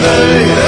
hey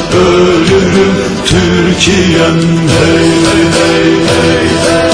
ölürüm Türkiye'm. Hey hey hey hey